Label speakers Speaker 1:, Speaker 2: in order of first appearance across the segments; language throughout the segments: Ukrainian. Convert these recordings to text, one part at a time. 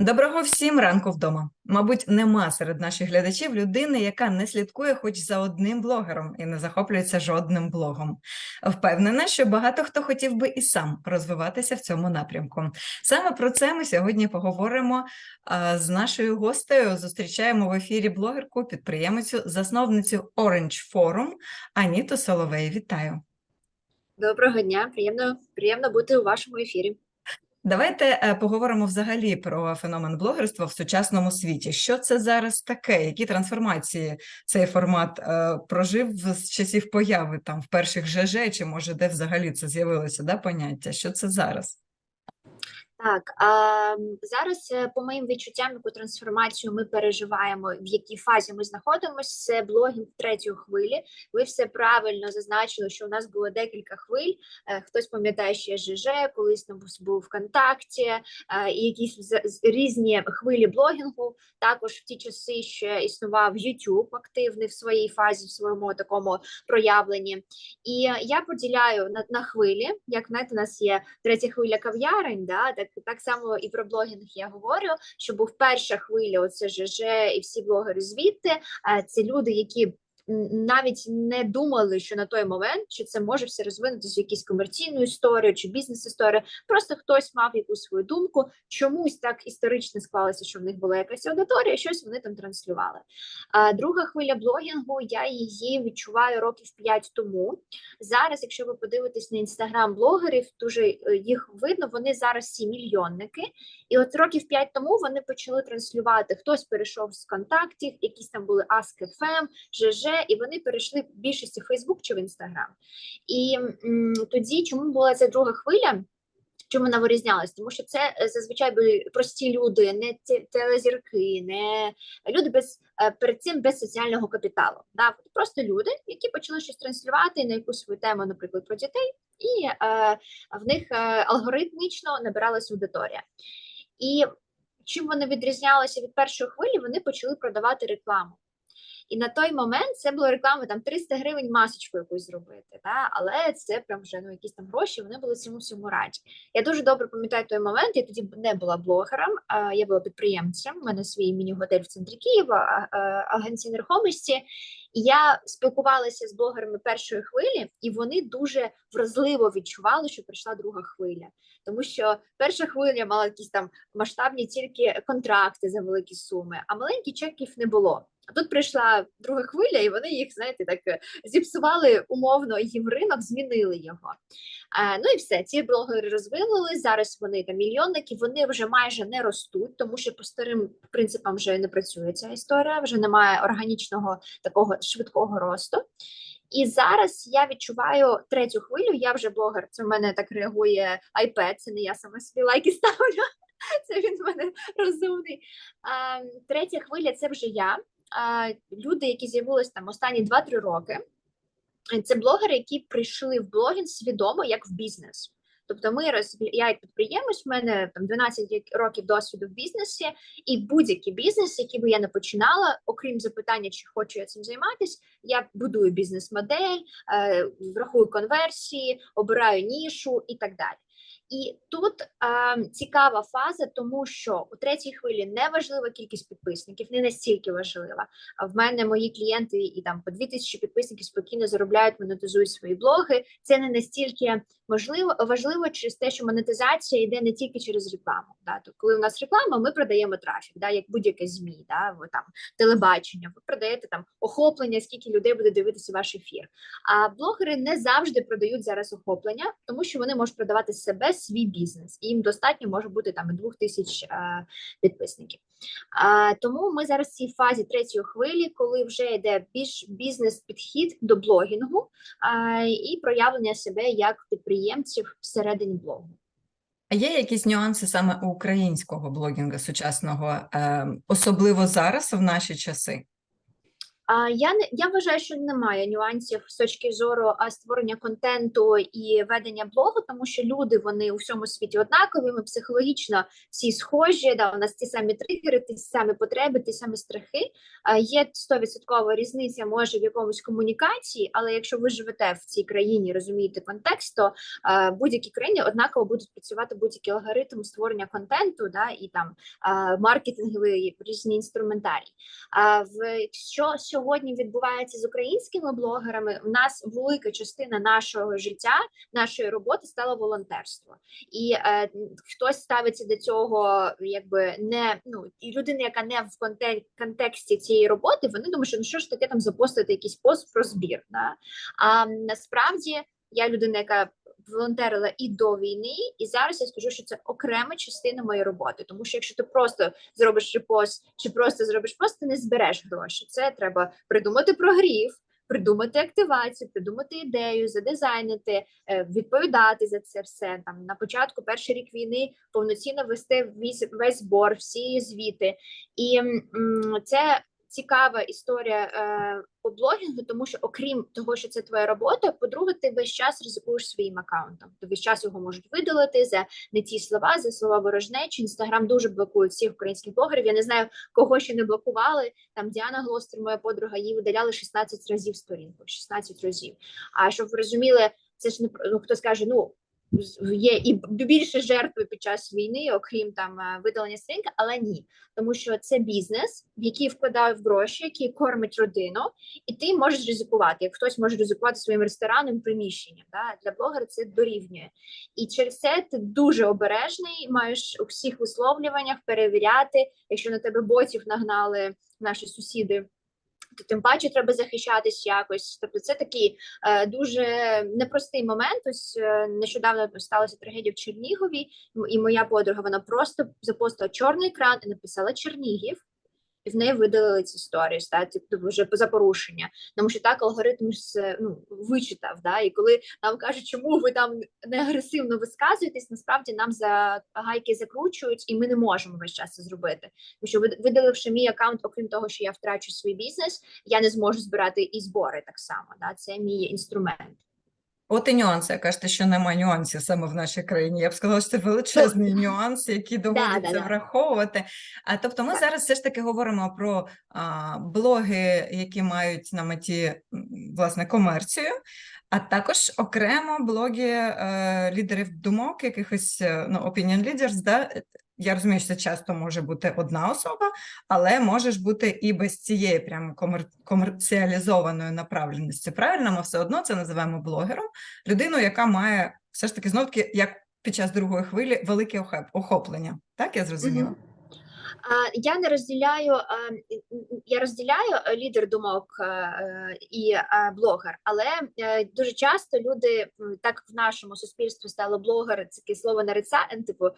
Speaker 1: Доброго всім ранку вдома. Мабуть, нема серед наших глядачів людини, яка не слідкує хоч за одним блогером і не захоплюється жодним блогом. Впевнена, що багато хто хотів би і сам розвиватися в цьому напрямку. Саме про це ми сьогодні поговоримо з нашою гостею. Зустрічаємо в ефірі блогерку, підприємицю, засновницю Orange Forum Аніту Соловей. Вітаю!
Speaker 2: Доброго дня, приємно, приємно бути у вашому ефірі.
Speaker 1: Давайте е, поговоримо взагалі про феномен блогерства в сучасному світі. Що це зараз таке? Які трансформації цей формат е, прожив з часів появи там в перших ЖЖ, чи може де взагалі це з'явилося? Да, поняття? Що це зараз?
Speaker 2: Так, а, зараз, е, по моїм відчуттям, яку трансформацію ми переживаємо, в якій фазі ми знаходимося, це блогінг третьої хвилі. Ви все правильно зазначили, що у нас було декілька хвиль. Е, Хтось пам'ятає ще ЖЖ, колись там був- ВКонтакті, е, і якісь різні хвилі блогінгу. Також в ті часи ще існував YouTube активний в своїй фазі, в своєму такому проявленні. І я поділяю на, на хвилі, як знаєте, у нас є третя хвиля кав'ярень, да, так, так само і про блогінг я говорю, що був перша хвиля, оце ЖЖ і всі блогери звідти. Це люди, які навіть не думали, що на той момент що це може все розвинутися в якусь комерційну історію чи бізнес-історію. Просто хтось мав якусь свою думку, чомусь так історично склалося, що в них була якась аудиторія, щось вони там транслювали. А друга хвиля блогінгу, я її відчуваю років 5 тому. Зараз, якщо ви подивитесь на інстаграм блогерів, дуже е, їх видно, вони зараз всі мільйонники. І от років 5 тому вони почали транслювати. Хтось перейшов з контактів, якісь там були Ask.fm, ЖЖ, і вони перейшли в більшості в Фейсбук чи в Інстаграм. І м, тоді чому була ця друга хвиля? Чому вона вирізнялась? Тому що це е, зазвичай були прості люди, не телезірки, не люди без е, перед цим без соціального капіталу. Да? Просто люди, які почали щось транслювати на якусь свою тему, наприклад, про дітей, і е, в них е, алгоритмічно набиралась аудиторія. І чим вони відрізнялися від першої хвилі, вони почали продавати рекламу. І на той момент це була реклама там 300 гривень масочку якусь зробити. Да? Але це прям вже ну, якісь там гроші, вони були цьому всьому раді. Я дуже добре пам'ятаю той момент. Я тоді не була блогером, а я була підприємцем. У мене свій міні-готель в центрі Києва, а- а- агенція нерухомості. Я спілкувалася з блогерами першої хвилі, і вони дуже вразливо відчували, що прийшла друга хвиля. Тому що перша хвиля мала якісь там масштабні тільки контракти за великі суми, а маленьких чеків не було. А тут прийшла друга хвиля, і вони їх, знаєте, так е, зіпсували умовно їм ринок, змінили його. Ну і все, ці блогери розвинули. Зараз вони там мільйонники, вони вже майже не ростуть, тому що по старим принципам вже не працює ця історія, вже немає органічного такого швидкого росту. І зараз я відчуваю третю хвилю. Я вже блогер. Це в мене так реагує iPad, це не я сама собі лайки ставлю. Це він в мене розумний. А, третя хвиля це вже я. А, люди, які з'явились там останні 2-3 роки. Це блогери, які прийшли в блогінг свідомо як в бізнес. Тобто, ми роз... я як підприємець, в мене там 12 років досвіду в бізнесі, і будь-який бізнес, який би я не починала, окрім запитання, чи хочу я цим займатися, я будую бізнес-модель, е, врахую конверсії, обираю нішу і так далі. І тут е, цікава фаза, тому що у третій хвилі не важлива кількість підписників, не настільки важлива. А в мене мої клієнти і там по 2000 підписників спокійно заробляють, монетизують свої блоги. Це не настільки можливо важливо через те, що монетизація йде не тільки через рекламу. Да? То коли у нас реклама, ми продаємо трафік, да? як будь-яке змі, да? ви там телебачення, ви продаєте там охоплення, скільки людей буде дивитися ваш ефір. А блогери не завжди продають зараз охоплення, тому що вони можуть продавати себе, свій бізнес, і їм достатньо може бути там і двох тисяч е, підписників. Тому ми зараз в цій фазі третьої хвилі, коли вже йде більш бізнес-підхід до блогінгу і проявлення себе як підприємців всередині блогу.
Speaker 1: А є якісь нюанси саме українського блогінга сучасного, е, особливо зараз, в наші часи?
Speaker 2: Я не я вважаю, що немає нюансів з точки зору створення контенту і ведення блогу, тому що люди вони у всьому світі однакові. Ми психологічно всі схожі. Да, у нас ті самі тригери, ті самі потреби, ті самі страхи. Є 100% різниця може в якомусь комунікації, але якщо ви живете в цій країні, розумієте контекст, то будь-якій країні однаково будуть працювати будь-які алгоритми створення контенту, да і там маркетингові різні інструментарії. А в що сьогодні відбувається з українськими блогерами? У нас велика частина нашого життя, нашої роботи стала волонтерство, і е, хтось ставиться до цього, якби не ну і людина, яка не в конте- контексті цієї роботи, вони думають, що ну що ж таке там запостити якийсь пост про збір. Да? А насправді я людина, яка волонтерила і до війни, і зараз я скажу, що це окрема частина моєї роботи, тому що якщо ти просто зробиш репост чи просто зробиш пост, ти не збереш гроші. Це треба придумати прогрів, придумати активацію, придумати ідею, задизайнити, е, відповідати за це все. Там на початку, перший рік війни, повноцінно вести весь, весь збор, всі звіти, і м, це. Цікава історія е, по блогінгу, тому що окрім того, що це твоя робота, по-друге, ти весь час ризикуєш своїм аккаунтом. Ти весь час його можуть видалити за не ті слова, за слова ворожнечі. Інстаграм дуже блокує всіх українських блогерів. Я не знаю, кого ще не блокували. Там Діана Глостер, моя подруга, її видаляли 16 разів сторінку. 16 разів. А щоб ви розуміли, це ж не ну, хто скаже, ну. Є і більше жертви під час війни, окрім там е, видалення сторінки, але ні, тому що це бізнес, в який вкладають гроші, який кормить родину, і ти можеш ризикувати. Як хтось може ризикувати своїм рестораном, приміщенням. Да? Для блогера це дорівнює. І через це ти дуже обережний, маєш у всіх висловлюваннях перевіряти, якщо на тебе ботів нагнали наші сусіди. То тим паче треба захищатись якось. Тобто, це такий е, дуже непростий момент. Ось е, нещодавно сталася трагедія в Чернігові, і моя подруга вона просто запостила чорний екран і написала Чернігів, і в неї видалили ці сторіс, та тобто вже за порушення. Тому що так алгоритм ж це, ну, вичитав. Да? І коли нам кажуть, чому ви там не агресивно висказуєтесь, насправді нам за гайки закручують, і ми не можемо весь час це зробити. Тому що видаливши мій аккаунт, окрім того, що я втрачу свій бізнес, я не зможу збирати і збори так само. Да? Це мій інструмент.
Speaker 1: От і нюанси. Кажете, що немає нюансів саме в нашій країні. Я б сказала, що це величезний нюанс, який доводиться
Speaker 2: да.
Speaker 1: враховувати. А тобто, ми зараз все ж таки говоримо про а, блоги, які мають на меті власне комерцію, а також окремо блоги е, лідерів думок, якихось е, ну, opinion leaders, да? Я розумію, що це часто може бути одна особа, але може бути і без цієї прямо комер... комерціалізованої направленості. Правильно, ми все одно це називаємо блогером, людину, яка має все ж таки знов таки, як під час другої хвилі, велике охоплення. Так я зрозуміла?
Speaker 2: Мгм. А, Я не розділяю, я розділяю е, лідер думок е, і е, блогер, але дуже часто люди так в нашому суспільстві стало блогер, це таке слово нарица, типу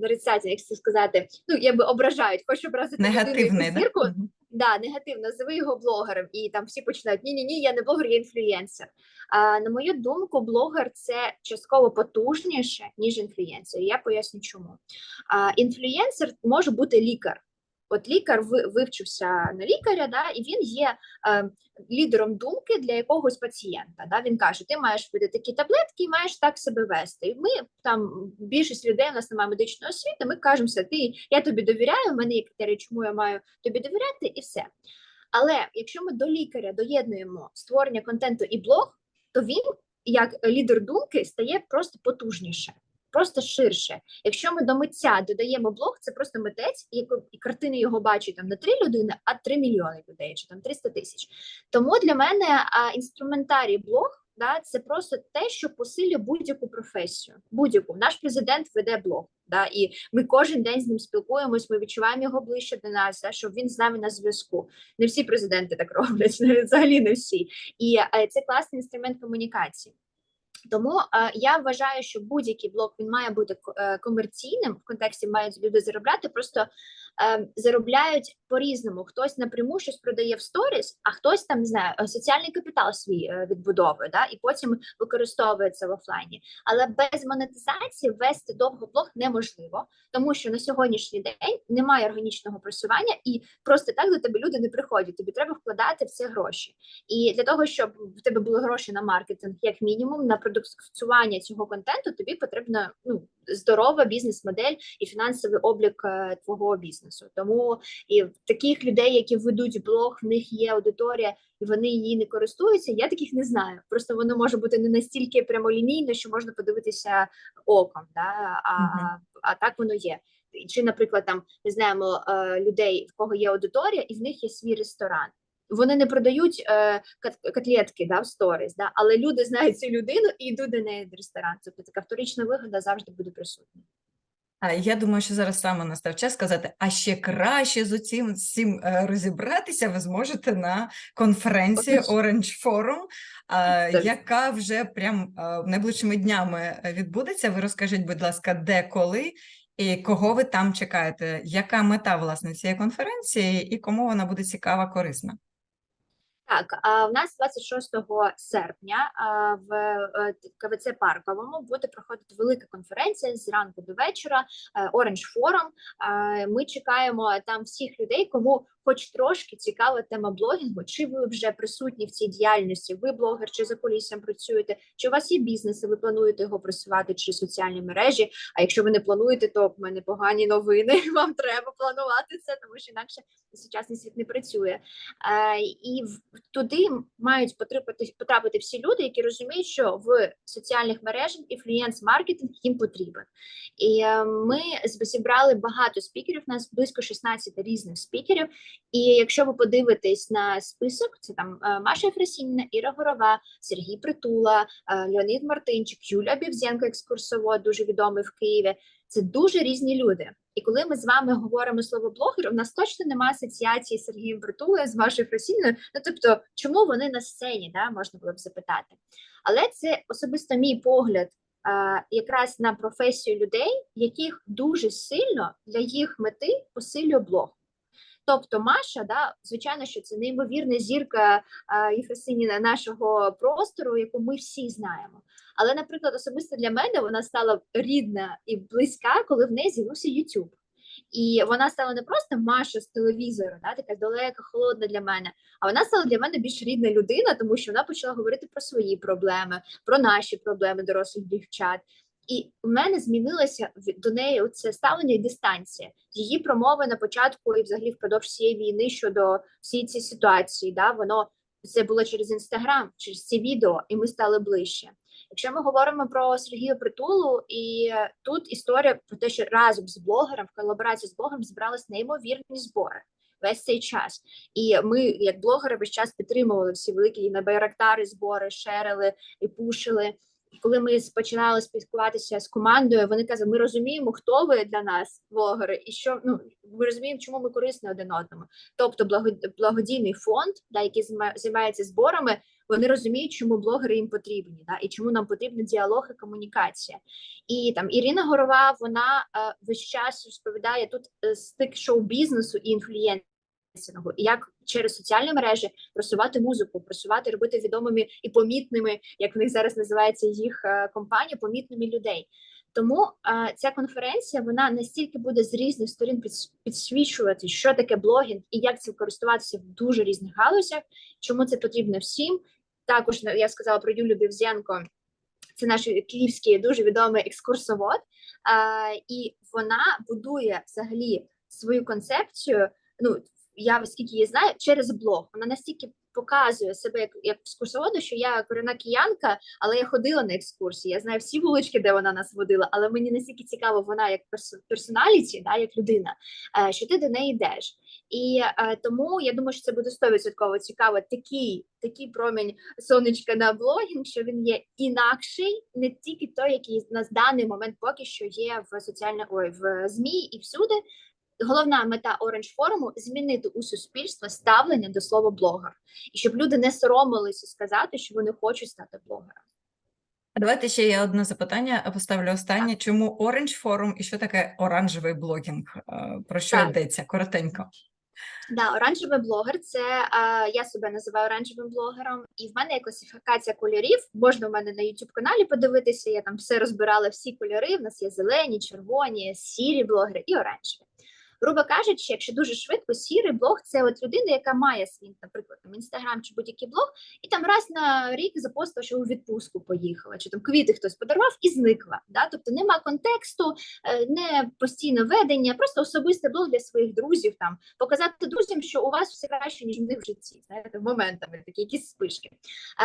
Speaker 2: нарицаті, як це сказати, ну якби ображають, хочу образити негативне
Speaker 1: Негативний,
Speaker 2: якусь
Speaker 1: да?
Speaker 2: Да, негативно, називи його блогером, і там всі починають ні, ні, ні, я не блогер, я інфлюєнсер. А на мою думку, блогер це частково потужніше, ніж інфлюєнсер. Я поясню, чому. А, інфлюєнсер може бути лікар. От лікар ви- вивчився на лікаря, да, і він є е, лідером думки для якогось пацієнта. Да. Він каже: ти маєш пити такі таблетки і маєш так себе вести. І ми там більшість людей у нас немає медичної освіти. Ми кажемо, все, ти я тобі довіряю, в мене є критерії, чому я маю тобі довіряти, і все. Але якщо ми до лікаря доєднуємо створення контенту і блог, то він, як лідер думки, стає просто потужніше, просто ширше. Якщо ми до митця додаємо блог, це просто митець, і, картини його бачать там не три людини, а три мільйони людей чи там 300 тисяч. Тому для мене а, інструментарій блог. Да, це просто те, що посилює будь-яку професію. Будь-яку наш президент веде блог, да, і ми кожен день з ним спілкуємось. Ми відчуваємо його ближче до нас, да, щоб він з нами на зв'язку. Не всі президенти так роблять, взагалі не всі. І е, це класний інструмент комунікації. Тому е, я вважаю, що будь-який блок він має бути е, комерційним в контексті мають люди заробляти. Просто заробляють по-різному. Хтось напряму щось продає в сторіс, а хтось там не знаю, е, соціальний капітал свій е, відбудовує, да, і потім використовує це в офлайні. Але без монетизації вести довго блог неможливо, тому що на сьогоднішній день немає органічного просування, і просто так до тебе люди не приходять. Тобі треба вкладати в це гроші. І для того, щоб в тебе були гроші на маркетинг, як мінімум, на продукціювання цього контенту, тобі потрібна ну здорова бізнес-модель і фінансовий облік е, твого бізнесу. Тому і в таких людей, які ведуть блог, в них є аудиторія, і вони її не користуються. Я таких не знаю. Просто воно може бути не настільки прямолінійно, що можна подивитися оком, да? а,
Speaker 1: Мгм.
Speaker 2: а так воно є. Чи, наприклад, там ми знаємо е, людей, в кого є аудиторія, і в них є свій ресторан. Вони не продають е, котлетки да, в сторіс, да, але люди знають цю людину і йдуть до неї в ресторан. Тобто така вторична вигода завжди буде присутня.
Speaker 1: А я думаю, що зараз саме настав час сказати, а ще краще з усім цим е, розібратися ви зможете на конференції. Orange Forum, яка вже прям е, найближчими днями е, відбудеться. Ви розкажіть, будь ласка, де, коли і кого ви там чекаєте? Яка мета власне цієї конференції і кому вона буде цікава, корисна?
Speaker 2: Так, в нас 26 серпня в е, КВЦ Парковому буде проходити велика конференція з ранку до вечора. е, Orange Forum. Е, Ми чекаємо там всіх людей, кому хоч трошки цікава тема блогінгу. Чи ви вже присутні в цій діяльності? Ви блогер, чи за кулісом працюєте? Чи у вас є бізнес, і ви плануєте його просувати чи соціальні мережі? А якщо ви не плануєте, то в мене погані новини. Вам треба планувати це, тому що інакше сучасний світ не працює. Е, і в- туди мають потрапити, потрапити всі люди, які розуміють, що в соціальних мережах інфлюєнс-маркетинг їм потрібен. І е, ми зібрали багато спікерів. У нас близько 16 різних спікерів. І якщо ви подивитесь на список, це там е, Маша Єфросініна, Іра Горова, Сергій Притула, е, Леонід Мартинчик, Юлія Бівзенко, екскурсовод, дуже відомий в Києві. Це дуже різні люди. І коли ми з вами говоримо слово блогер, у нас точно немає асоціації з Сергієм Притулою, з Машою Фросіною. Ну тобто, чому вони на сцені, да, можна було б запитати. Але це особисто мій погляд е, якраз на професію людей, яких дуже сильно для їх мети посилює блог. Тобто Маша, да, звичайно, що це неймовірна зірка е, Єфросиніна нашого простору, яку ми всі знаємо. Але, наприклад, особисто для мене вона стала рідна і близька, коли в неї з'явився YouTube. І вона стала не просто Маша з телевізору, да, така далека, холодна для мене, а вона стала для мене більш рідна людина, тому що вона почала говорити про свої проблеми, про наші проблеми дорослих дівчат. І в мене змінилося до неї це ставлення і дистанція. Її промови на початку і взагалі впродовж цієї війни щодо всієї цієї ситуації. Да, воно це було через інстаграм, через ці відео, і ми стали ближче. Якщо ми говоримо про Сергія Притулу, і тут історія про те, що разом з блогером, в колаборації з блогером збирались неймовірні збори весь цей час. І ми, як блогери, весь час підтримували всі великі на Байрактари збори, шерили і пушили. Коли ми починали спілкуватися з командою, вони казали: ми розуміємо, хто ви для нас, блогери, і що ну ми розуміємо, чому ми корисні один одному. Тобто, благодійний фонд, да, який займається зборами, вони розуміють, чому блогери їм потрібні, да, і чому нам потрібен діалог і комунікація. І там Ірина Горова, вона е, весь час розповідає тут е, стик шоу-бізнесу і і як через соціальні мережі просувати музику, просувати, робити відомими і помітними, як в них зараз називається їх е, компанія, помітними людей. Тому е, ця конференція вона настільки буде з різних сторін підс- підсвічувати, що таке блогінг і як цим користуватися в дуже різних галузях, чому це потрібно всім. Також я сказала про Юлю Бівзенко, це наш київський дуже відомий екскурсовод, а, і вона будує взагалі свою концепцію. Ну я скільки її знаю, через блог. Вона настільки показує себе як, як екскурсоводу, що я корінна киянка, але я ходила на екскурсії. Я знаю всі вулички, де вона нас водила, але мені настільки цікаво вона як перс- персоналіті, да, як людина, е, що ти до неї йдеш. І е, тому я думаю, що це буде 100% цікаво. Такий, такий промінь сонечка на блогінг, що він є інакший, не тільки той, який на даний момент поки що є в соціальних ой, в змі і всюди. Головна мета Orange форуму змінити у суспільство ставлення до слова блогер, і щоб люди не соромилися сказати, що вони хочуть стати блогером.
Speaker 1: А давайте ще є одне запитання, поставлю останнє. Чому Orange Forum і що таке оранжевий блогінг? Е, Про що
Speaker 2: Так.
Speaker 1: йдеться? Коротенько.
Speaker 2: Да, оранжевий блогер це а, я себе називаю оранжевим блогером, і в мене є класифікація кольорів. Можна в мене на youtube каналі подивитися. Я там все розбирала, всі кольори. В нас є зелені, червоні, сірі блогери і оранжеві. Грубо кажучи, якщо дуже швидко, сірий блог це от людина, яка має свій, наприклад, там інстаграм чи будь-який блог, і там раз на рік запостила, що у відпустку поїхала, чи там квіти хтось подарував і зникла. Да? Тобто нема контексту, е, не постійне ведення, просто особистий блог для своїх друзів, там показати друзям, що у вас все краще, ніж в них в житті. Знаєте, моментами такі якісь спишки.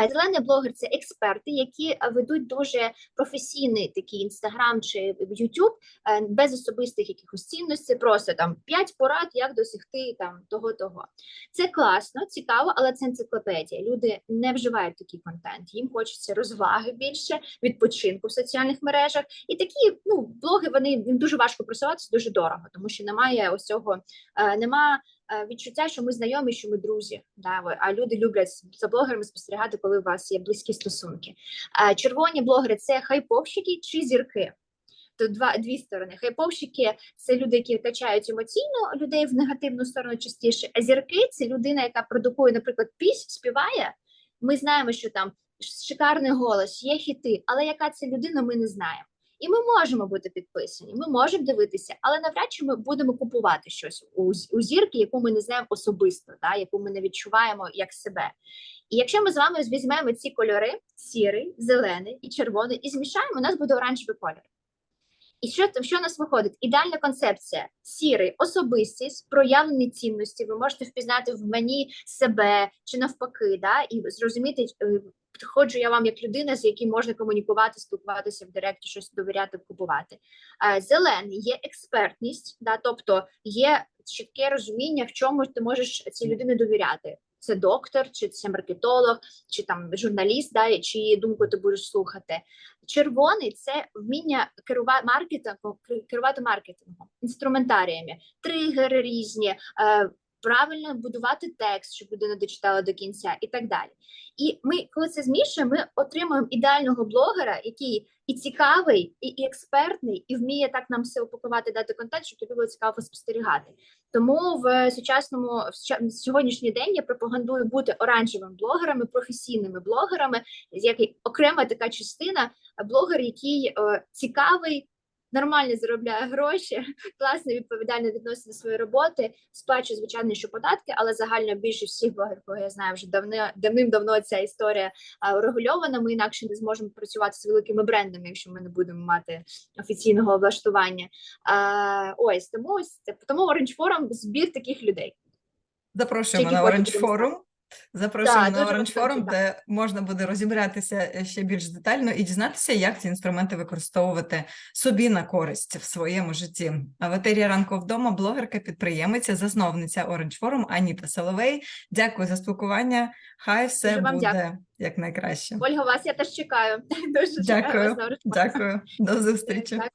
Speaker 2: Зелений блогер це експерти, які ведуть дуже професійний такий інстаграм чи Ютуб е, без особистих якихось цінностей, просто там 5 порад, як досягти там того того. Це класно, цікаво, але це енциклопедія. Люди не вживають такий контент. Їм хочеться розваги більше, відпочинку в соціальних мережах. І такі ну блоги вони дуже важко просуватися, дуже дорого, тому що немає ось цього, е, нема. е, Відчуття, що ми знайомі, що ми друзі, да, а люди люблять за блогерами спостерігати, коли у вас є близькі стосунки. Е, Червоні блогери це хайповщики чи зірки. Тут два дві сторони. Хайповщики це люди, які качають емоційно людей в негативну сторону частіше. А зірки це людина, яка продукує, наприклад, пісню, співає. Ми знаємо, що там шикарний голос, є хіти, але яка це людина, ми не знаємо. І ми можемо бути підписані, ми можемо дивитися, але навряд чи ми будемо купувати щось у, у зірки, яку ми не знаємо особисто, да, яку ми не відчуваємо як себе. І якщо ми з вами візьмемо ці кольори: сірий, зелений і червоний, і змішаємо, у нас буде оранжевий колір. І що, що у нас виходить? Ідеальна концепція: сірий, особистість, проявлені цінності. Ви можете впізнати в мені себе чи навпаки, да, і зрозуміти, е, підходжу я вам як людина, з яким можна комунікувати, спілкуватися в директі, щось довіряти, купувати. Е, Зелений є експертність, да, тобто є чітке розуміння, в чому ти можеш цій людині довіряти. Це доктор, чи це маркетолог, чи там журналіст, да, чиї думку ти будеш слухати. Червоний це вміння керувати маркетингом, керувати маркетингом, інструментаріями, тригери різні, е, правильно будувати текст, щоб людина дочитала до кінця, і так далі. І ми, коли це змішуємо, ми отримуємо ідеального блогера, який і цікавий, і, і експертний, і вміє так нам все упакувати, дати контент, щоб тобі було цікаво спостерігати. Тому в сучасному в сьогоднішній день я пропагандую бути оранжевими блогерами, професійними блогерами, як окрема така частина блогер, який е, цікавий, нормально заробляє гроші, класно відповідально відноситься до своєї роботи, сплачує звичайно, що податки, але загально більшість всіх блогерів, кого я знаю, вже давно давним-давно ця історія урегульована. Ми інакше не зможемо працювати з великими брендами, якщо ми не будемо мати офіційного облаштування. Е, ось тому ось тому Orange Forum збір таких людей.
Speaker 1: Запрошуємо на Orange Forum. Запрошуємо на Orange Forum, де можна буде розібратися е, ще більш детально і дізнатися, як ці інструменти використовувати собі на користь в своєму житті. А в етері ранку вдома блогерка, підприємиця, засновниця Orange Forum Аніта Соловей. Дякую за спілкування. Хай все
Speaker 2: Дуже вам
Speaker 1: буде
Speaker 2: дякую.
Speaker 1: як найкраще.
Speaker 2: Ольга, вас я теж чекаю. Дуже чекаю
Speaker 1: Дякую.
Speaker 2: вас на Orange Forum.
Speaker 1: Дякую, до зустрічі.
Speaker 2: Так.